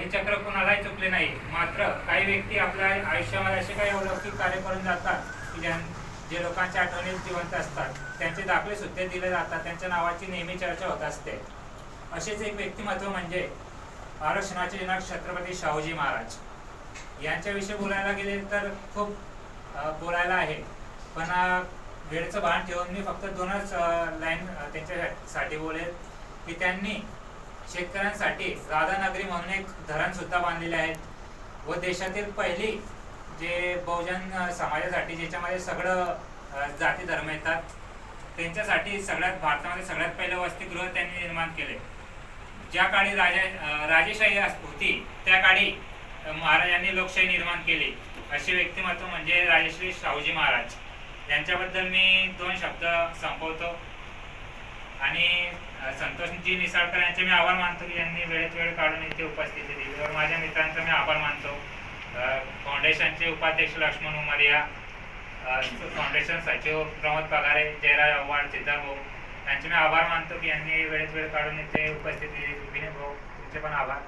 हे चक्र कुणालाही चुकले नाही. मात्र काही व्यक्ती आपल्या आयुष्यामध्ये असे काही अलौकिक कार्य करून जातात की ज्या जे लोकांच्या आठवणीत जिवंत असतात. त्यांचे दाखले सुद्धा दिले जातात. त्यांच्या नावाची नेहमी चर्चा होत असते. असेच एक व्यक्तिमत्व म्हणजे आरक्षणाचे जनक छत्रपती शाहूजी महाराज. यांच्याविषयी बोलायला गेले तर खूप बोलायला आहे. पण अ, वेळेचं भान ठेवून मी फक्त दोनच लाईन त्यांच्यासाठी बोलेल की त्यांनी शेतकऱ्यांसाठी राधानगरी म्हणून एक धरण सुद्धा बांधलेले आहेत. व देशातील पहिली जे बहुजन समाजासाठी ज्याच्यामध्ये सगळं जाती धर्म येतात त्यांच्यासाठी सगळ्यात भारतामध्ये सगळ्यात पहिलं वसतिगृह त्यांनी निर्माण केले. ज्या काळी राजा राजेशाही होती त्या काळी महाराजांनी लोकशाही निर्माण केली. असे व्यक्तिमत्व म्हणजे राजश्री शाहूजी महाराज. यांच्याबद्दल मी दोन शब्द संपवतो. आणि संतोषजी निसाळकर यांचे मी आभार मानतो की यांनी वेळेत वेळ काढून इथे उपस्थिती दिली व माझ्या मित्रांचा मी आभार मानतो. फाउंडेशनचे उपाध्यक्ष लक्ष्मण उमरिया फाउंडेशन सचिव प्रमोद पगारे जयराज आव्हाड सिद्धार्थ भाऊ यांचे मी आभार मानतो की यांनी वेळेत वेळ काढून इथे उपस्थिती दिली विनय भाऊ तुमचे पण आभार.